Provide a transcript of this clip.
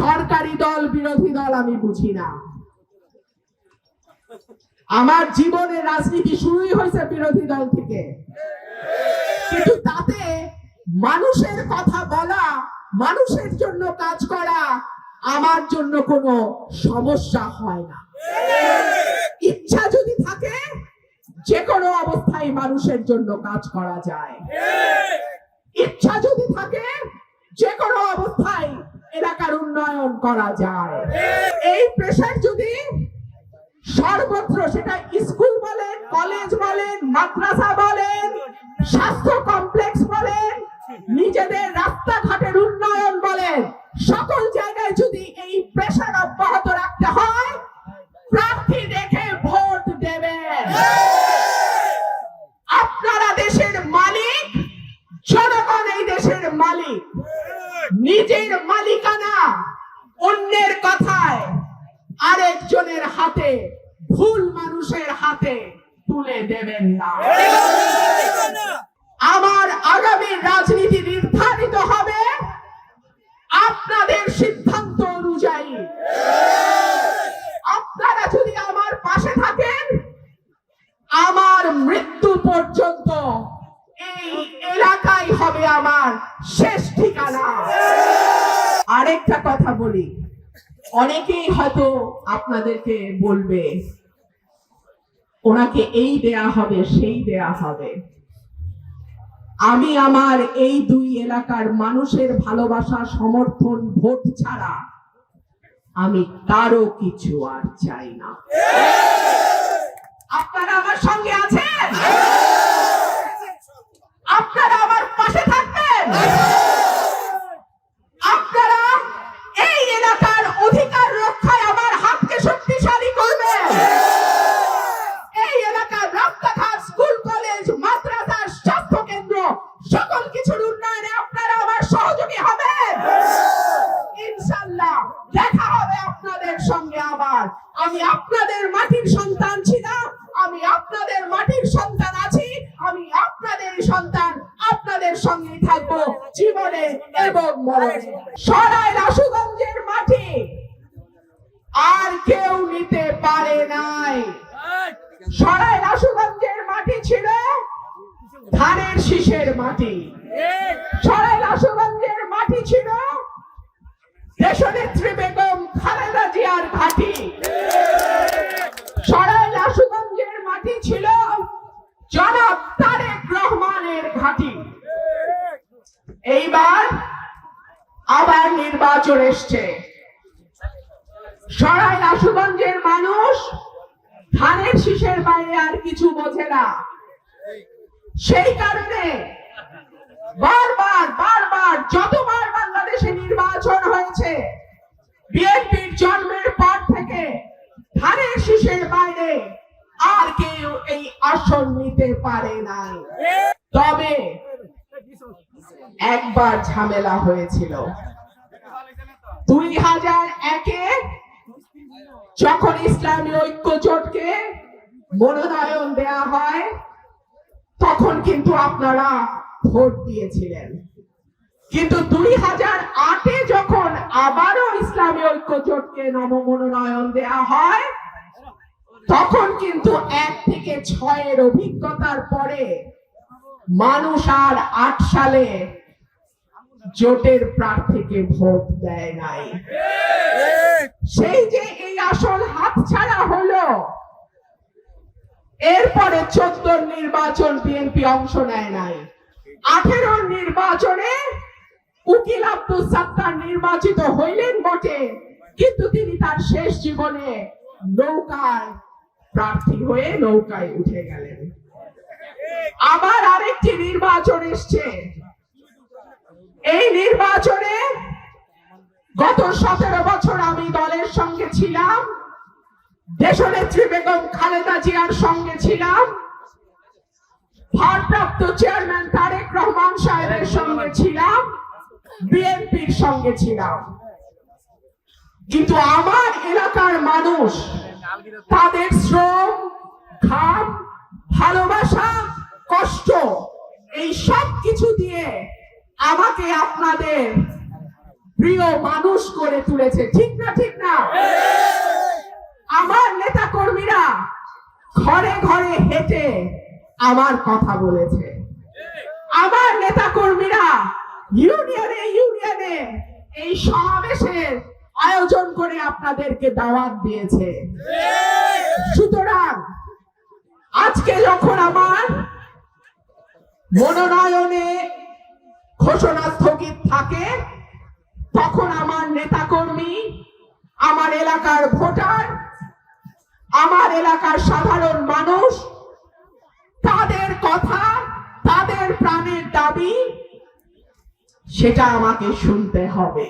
সরকারি দল, বিরোধী দল আমি বুঝি না। আমার জীবনে রাজনীতি শুরুই হয়েছে বিরোধী দল থেকে। কিন্তু তাতে মানুষের কথা বলা, মানুষের জন্য কাজ করা, আমার জন্য কোনো সমস্যা হয় না। ইচ্ছা যদি থাকে যে কোনো অবস্থায় মানুষের জন্য কাজ করা যায়। ইচ্ছা যদি থাকে যে কোনো অবস্থায় এলাকার উন্নয়ন করা যায়। এই প্রেশার যদি সর্বত্র সেটা স্কুল বলেন কলেজ বলেন, মাদ্রাসা বলেন, স্বাস্থ্য কমপ্লেক্স বলেন, নিজেদের রাস্তাঘাটের উন্নয়ন বলেন, সকল জায়গায় যদি এই প্রেশার অব্যাহত রাখতে হয়, প্রার্থী দেখে ভোট দেবেন আপনারা দেশের মালিক, জনগণ এই দেশের মালিক। নিজের মালিকানা অন্যের কথায় আরেকজনের হাতে, ভুল মানুষের হাতে তুলে দেবেন না। আমার আগামী রাজনীতি নির্ধারিত হবে আপনাদের সিদ্ধান্ত অনুযায়ী। আপনারা যদি আমার পাশে থাকেন, আমার মৃত্যু পর্যন্ত এই এলাকাই হবে আমার আরেকটা কথা বলি। অনেকেই হয়তো আপনাদেরকে বলবে, ওনাকে এই দেয়া হবে, সেই দেয়া হবে। আমি আমার এই দুই এলাকার মানুষের ভালোবাসা, সমর্থন, ভোট ছাড়া আমি কারও কিছু আর চাই না। আপনারা আমার সঙ্গে আছেন? আপনারা আমার পাশে থাকবেন আপনারা এই এলাকার অধিকার রক্ষায় আমার হাতকে শক্তিশালী করবেন এই এলাকার রাস্তাঘাট স্কুল কলেজ মাদ্রাসা স্বাস্থ্য কেন্দ্র সকল কিছুর উন্নয়নে আপনারা আমার সহযোগী হবেন ইনশাল্লাহ দেখা হবে আপনাদের সঙ্গে আবার আমি আপনাদের মাটির সন্তান ছিলাম আমি আপনাদের মাটির সন্তান আছি আমি আপনাদের সন্তান আপনাদের সঙ্গে থাকব জীবনে এবং মরণে সরাই রাসুগঞ্জের মাটি। আর কেউ নিতে পারে নাই। সরাই রাসুগঞ্জের মাটি ছিল ধানের শীষের মাটি। সরাই রাসুগঞ্জের মাটি ছিল দেশনেত্রী বেগম খালেদা জিয়ার ঘাঁটি সরাই রাসুগঞ্জের মাটি ছিল জনাব তারেক রহমানের ঘাঁটি এইবার আবার নির্বাচন এসছে। সরাই রাসুগঞ্জের মানুষ, ধানের শীষের বাইরে আর কিছু বোঝে না। সেই কারণে বারবার বারবার, যতবার বাংলাদেশে নির্বাচন হয়েছে, বিএনপির জন্মের পর থেকে ধানের শীষের বাইরে আর কেউ এই আসন নিতে পারে নাই। তবে একবার ঝামেলা হয়েছিল। দুই হাজার একে যখন ইসলামী ঐক্য জোটকে মনোনয়ন দেয়া হয়, তখন কিন্তু আপনারা ভোট দিয়েছিলেন। কিন্তু দুই হাজার আটে যখন আবারও ইসলামী ঐক্য জোটকে নবমনোনয়ন দেয়া হয়, তখন কিন্তু এক থেকে ছয়ের অভিজ্ঞতার পরে মানুষ আর আট সালে জোটের প্রার্থীকে ভোট দেয় নাই। সেই যে এই আসন হাতছাড়া হলো, এরপরে চোদ্দ নির্বাচন বিএনপি অংশ নেয় নাই। আঠেরো নির্বাচনে উকিল আব্দুল সাত্তার নির্বাচিত হইলেন বটে, কিন্তু তিনি তার শেষ জীবনে নৌকায় প্রার্থী হয়ে নৌকায় উঠে গেলেন। আবার আরেকটি নির্বাচন এসছে এই নির্বাচনে গত সতেরো বছর আমি দলের সঙ্গে ছিলাম। দেশনেত্রী বেগম খালেদা জিয়ার সঙ্গে ছিলাম। ভারপ্রাপ্ত চেয়ারম্যান তারেক রহমান সাহেবের সঙ্গে ছিলাম। বিএনপির সঙ্গে ছিলাম। কিন্তু আমার এলাকার মানুষ, তাদের শ্রম, ঘাম, ভালোবাসা, কষ্ট, এই সব কিছু দিয়ে আমাকে আপনাদের প্রিয় মানুষ করে তুলেছে, ঠিক না ঠিক না? আমার নেতা কর্মীরা ঘরে ঘরে হেঁটে আমার কথা বলেছে। আমার নেতা কর্মীরা ইউনিয়নে ইউনিয়নে এই সমাবেশের আয়োজন করে আপনাদেরকে দাওয়াত দিয়েছে। সুতরাং আজকে যখন আমার মনোনয়নে ঘোষণা স্থগিত থাকে, তখন আমার নেতাকর্মী, আমার এলাকার ভোটার, আমার এলাকার সাধারণ মানুষ, তাদের কথা, তাদের প্রাণের দাবি, সেটা আমাকে শুনতে হবে।